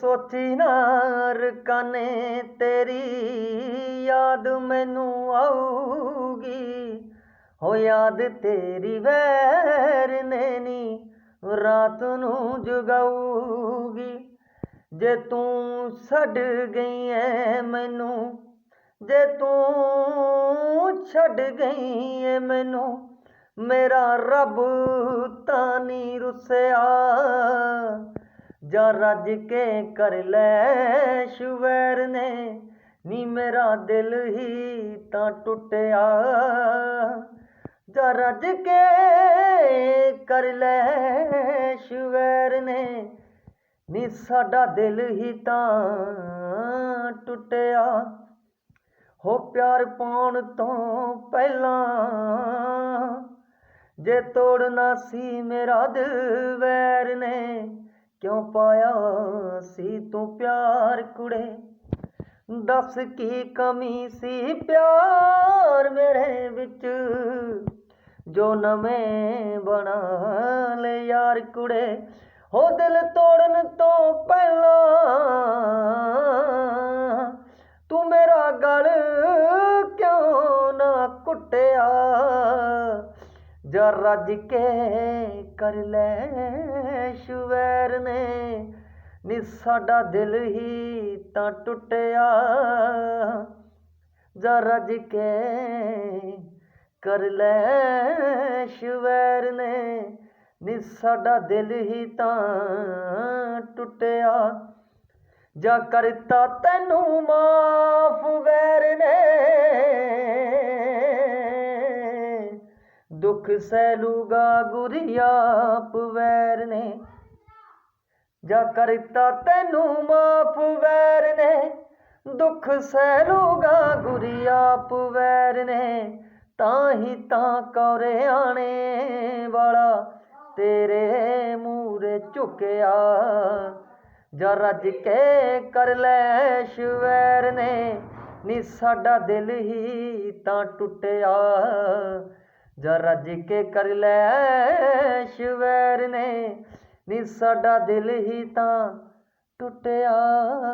ਸੋਚੀ ਨਾ ਰਕਾਨੇ, ਤੇਰੀ ਯਾਦ ਮੈਨੂੰ ਆਊਗੀ। ਹੋ ਯਾਦ ਤੇਰੀ ਵੈਰ ਨੇ ਨੀ ਰਾਤ ਨੂੰ ਜਗਾਊਗੀ। ਜੇ ਤੂੰ ਛੱਡ ਗਈ ਐ ਮੈਨੂੰ, ਜੇ ਤੂੰ ਛੱਡ ਗਈ ਐ ਮੈਨੂੰ, ਮੇਰਾ ਰੱਬ ਤਾਂ ਨਹੀਂ ਰੁੱਸਿਆ। ਜਾਂ ਰੱਜ ਕੇ ਕਰ ਲੈ ਸ਼ੁਵੈਰ ਨੇ। ਨੀ ਮੇਰਾ ਦਿਲ ਹੀ ਤਾਂ ਟੁੱਟਿਆ। ਜਾਂ ਰੱਜ ਕੇ ਕਰ ਲੈ ਸ਼ੁਵੈਰ ਨੇ। ਨੀ ਸਾਡਾ ਦਿਲ ਹੀ ਤਾਂ ਟੁੱਟਿਆ। ਹੋ ਪਿਆਰ ਪਾਉਣ ਤੋਂ ਪਹਿਲਾਂ ਜੇ ਤੋੜਨਾ ਸੀ ਮੇਰਾ ਦਿਲ ਵੈਰ ਨੇ ਕਿਉਂ ਪਾਇਆ ਸੀ ਤੂੰ ਪਿਆਰ ਕੁੜੇ ਦੱਸ ਕੀ ਕਮੀ ਸੀ ਪਿਆਰ ਮੇਰੇ ਵਿੱਚ ਜੋ ਨਵੇਂ ਬਣਾ ਲੈ ਯਾਰ ਕੁੜੇ ਹੋ ਦਿਲ ਤੋੜਨ ਤੋਂ ਪਹਿਲਾਂ ਤੂੰ ਮੇਰਾ ਗਲ ਕਿਉਂ ਨਾ ਕੁੱਟਿਆ ਜਾਂ ਰੱਜ ਕੇ ਕਰ ਲੈ ਸ਼ੁਵੈਰ ਨੇ ਨੀ ਸਾਡਾ ਦਿਲ ਹੀ ਤਾਂ ਟੁੱਟਿਆ। ਜਾਂ ਰੱਜ ਕੇ ਕਰ ਲੈ ਸ਼ੁਵੈਰ ਨੇ, ਨੀ ਸਾਡਾ ਦਿਲ ਹੀ ਤਾਂ ਟੁੱਟਿਆ। ਜਾ ਕਰਤਾ ਤੈਨੂੰ ਮਾਫ ਵੈਰ ਨੇ, ਦੁੱਖ ਸਹਿਲੂਗਾ ਗੁਰੀਆ ਪਵੈਰ ਨੇ। ਜਾ ਕਰਤਾ ਤੈਨੂੰ ਮਾਫ ਵੈਰ ਨੇ, ਦੁੱਖ ਸਹਿਲੂਗਾ ਗੁਰੀਆ ਪਵੈਰ ਨੇ, ਤਾਂ ਹੀ ਤਾਂ ਕੌਰੇ ਆਣੇ ਵਾਲਾ ਤੇਰੇ ਮੂਰੇ ਝੁਕਿਆ। ਜਾਂ ਰੱਜ ਕੇ ਕਰ ਲੈ ਸ਼ਵੈਰ ਨੇ, ਨੀ ਸਾਡਾ ਦਿਲ ਹੀ ਤਾਂ ਟੁੱਟਿਆ। ਜਾ ਰੱਜ ਕੇ ਕਰ ਲੈ ਸ਼ਵੈਰ ਨੇ ਨੀ ਸਾਡਾ ਦਿਲ ਹੀ ਤਾਂ ਟੁੱਟਿਆ। ਟੁੱਟਿਆ